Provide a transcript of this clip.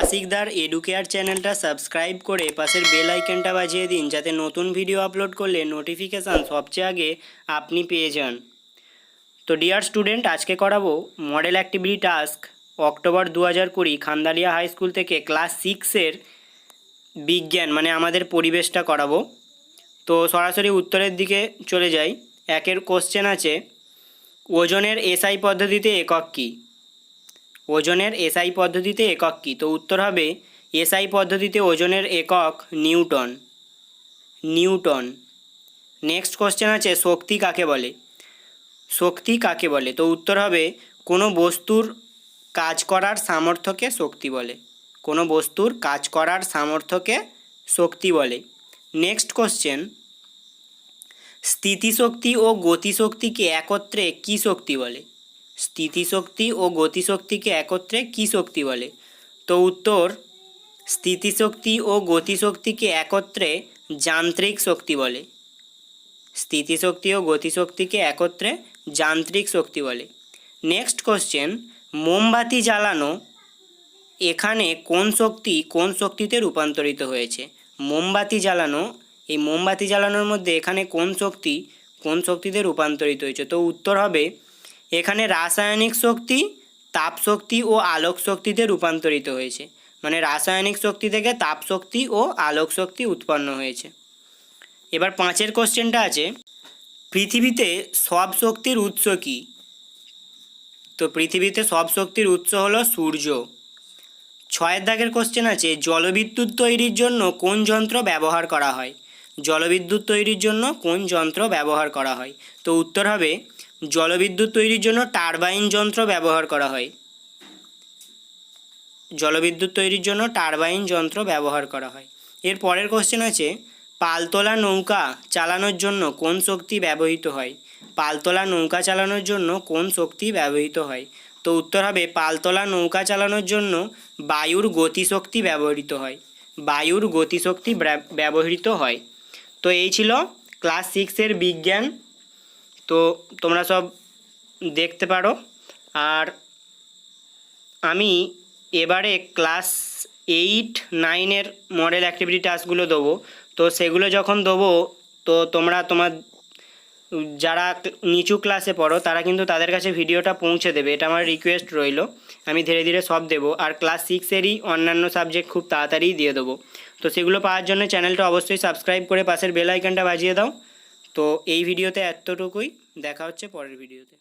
আশিকদার educare চ্যানেলটা subscribe করে পাশের বেল আইকনটা বাজিয়ে দিন যাতে নতুন ভিডিও আপলোড করলে নোটিফিকেশান সবচেয়ে আগে আপনি পেয়ে যান। তো ডিয়ার স্টুডেন্ট, আজকে করাবো মডেল অ্যাক্টিভিটি টাস্ক অক্টোবর দু হাজার কুড়ি খান্দালিয়া হাই স্কুল থেকে ক্লাস সিক্সের বিজ্ঞান মানে আমাদের পরিবেশটা করাবো। তো সরাসরি উত্তরের দিকে চলে যাই। একের কোশ্চেন আছে, ওজনের এসআই পদ্ধতিতে একক কী? ওজনের এসআই পদ্ধতিতে একক কী? তো উত্তর হবে এসআই পদ্ধতিতে ওজনের একক নিউটন। নিউটন। নেক্সট কোশ্চেন আছে, শক্তি কাকে বলে? শক্তি কাকে বলে? তো উত্তর হবে কোনো বস্তুর কাজ করার সামর্থ্যকে শক্তি বলে। কোনো বস্তুর কাজ করার সামর্থ্যকে শক্তি বলে। নেক্সট কোশ্চেন, স্থিতিশক্তি ও গতিশক্তিকে একত্রে কী শক্তি বলে? স্থিতিশক্তি ও গতিশক্তিকে একত্রে কী শক্তি বলে? তো উত্তর, স্থিতিশক্তি ও গতিশক্তিকে একত্রে যান্ত্রিক শক্তি বলে। স্থিতিশক্তি ও গতিশক্তিকে একত্রে যান্ত্রিক শক্তি বলে। নেক্সট কোশ্চেন, মোমবাতি জ্বালানো এখানে কোন শক্তি কোন শক্তিতে রূপান্তরিত হয়েছে? মোমবাতি জ্বালানো, এই মোমবাতি জ্বালানোর মধ্যে এখানে কোন শক্তি কোন শক্তিতে রূপান্তরিত হয়েছে? তো উত্তর হবে এখানে রাসায়নিক শক্তি তাপ শক্তি ও আলোক শক্তিতে রূপান্তরিত হয়েছে। মানে রাসায়নিক শক্তি থেকে তাপ শক্তি ও আলোক শক্তি উৎপন্ন হয়েছে। এবার পাঁচের কোশ্চেনটা আছে, পৃথিবীতে সব শক্তির উৎস কী? তো পৃথিবীতে সব শক্তির উৎস হলো সূর্য। ছয়ের দাগের কোশ্চেন আছে, জলবিদ্যুৎ তৈরির জন্য কোন যন্ত্র ব্যবহার করা হয়? জলবিদ্যুৎ তৈরির জন্য কোন যন্ত্র ব্যবহার করা হয়? তো উত্তর হবে জলবিদ্যুৎ তৈরির জন্য টারবাইন যন্ত্র ব্যবহার করা হয়। জলবিদ্যুৎ তৈরির জন্য টারবাইন যন্ত্র ব্যবহার করা হয়। এর পরের কোশ্চেন আছে পালতোলা নৌকা চালানোর জন্য কোন শক্তি ব্যবহৃত হয়? পালতোলা নৌকা চালানোর জন্য কোন শক্তি ব্যবহৃত হয়? তো উত্তর হবে, পালতোলা নৌকা চালানোর জন্য বায়ুর গতিশক্তি ব্যবহৃত হয়। বায়ুর গতিশক্তি ব্যবহৃত হয়। তো এই ছিল ক্লাস সিক্সের বিজ্ঞান তো তোমরা সব দেখতে পারো। আর আমি এবারে ক্লাস এইট, নাইনের মডেল অ্যাক্টিভিটি টাস্কগুলো দেবো। তো সেগুলো যখন দেবো, তো তোমরা তোমার যারা নিচু ক্লাসে পড়ো, তারা কিন্তু তাদের কাছে ভিডিওটা পৌঁছে দেবে। এটা আমার রিকোয়েস্ট রইল। আমি ধীরে ধীরে সব দেবো। আর ক্লাস সিক্সেরই অন্যান্য সাবজেক্ট খুব তাড়াতাড়ি দিয়ে দেবো। তো সেগুলো পাওয়ার জন্য চ্যানেলটা অবশ্যই সাবস্ক্রাইব করে পাশের বেল আইকনটা বাজিয়ে দাও। তো এই ভিডিওতে এতটুকুই। দেখা হচ্ছে পরের ভিডিওতে।